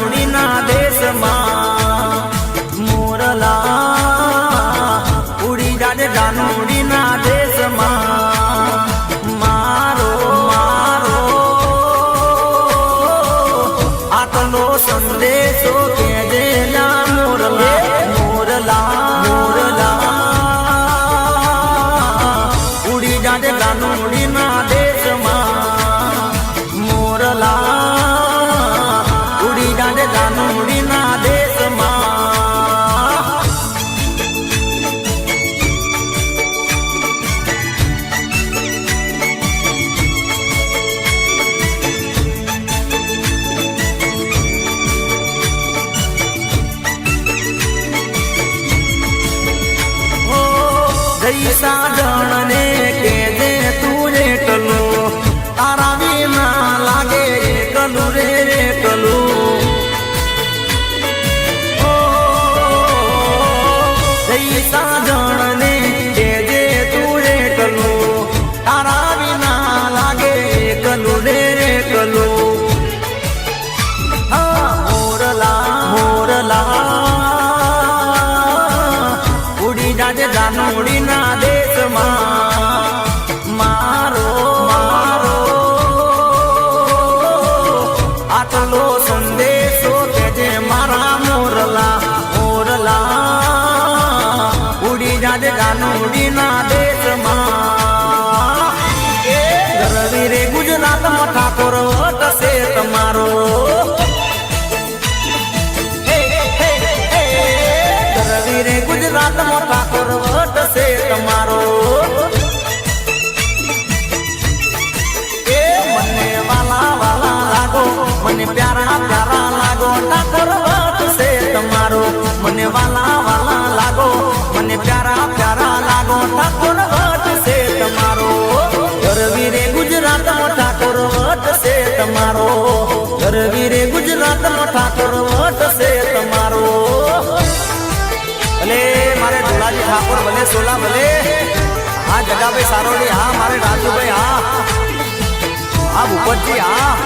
જાનુડીના દેશમાં મોરલા ઉડી જાજે જાનુડીના દેશમાં. મારો મારો આટલો સંદેશો કેજે લા મોરલા મોરલા મોરલા. ઉડી જાજે જાનુડીના દેશમાં. જાનુડીના દેશમાં. જઈ સાજણને કે જે તું રેટલો તારા વિના લાગે એકલું રે રેટલું જઈ જણને કે જે તું રેટલો તારા વિના લાગે કલો રે રે કલો. મોરલા મોરલા, ઉડી જાજે જાનુડીના મને પ્યારા પ્યારા લાગો. ઠાકોર વટ છે તમારો. મને વાલા વાલા લાગો. મને પ્યારા પ્યારા લાગો. ઠાકોર વટ છે તમારો. ગરવીરે ગુજરાત નો ઠાકોર કરવટ છે તમારો. ગરવીરે ગુજરાત નો ઠાકોર કરવટ છે તમારો. ભલે મારે ધોળાજી ઠાકોર ભલે, સોલા ભલે. હા, જગાભાઈ સારોડી, હા, મારે રાજુભાઈ, હા. હા, ભૂપતજી, હા.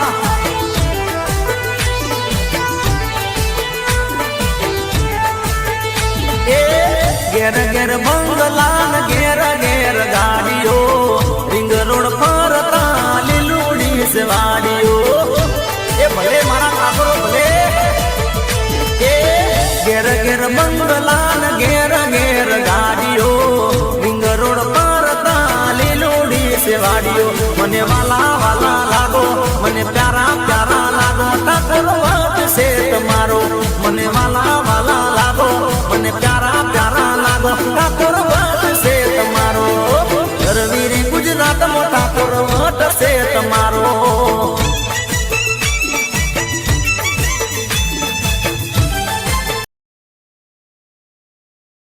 ઘેર ઘેર બંગલા ઘેર ઘેર ગાડીઓ. રિંગ રોડ ફરતા લીલુડી સેવાડીઓ એ ભલે મારા ઠાકોરો ભલે. એ ઘેર ઘેર બંગલા ઘેર ઘેર ગાડીઓ. રિંગ રોડ પર તાલી લોડી સેવાડીઓ મને વાલા વાલા લાગો, મને પ્યારા પ્યારા લાગો. ઠાકોર વાત છે તમારો. મને વાલા વાલા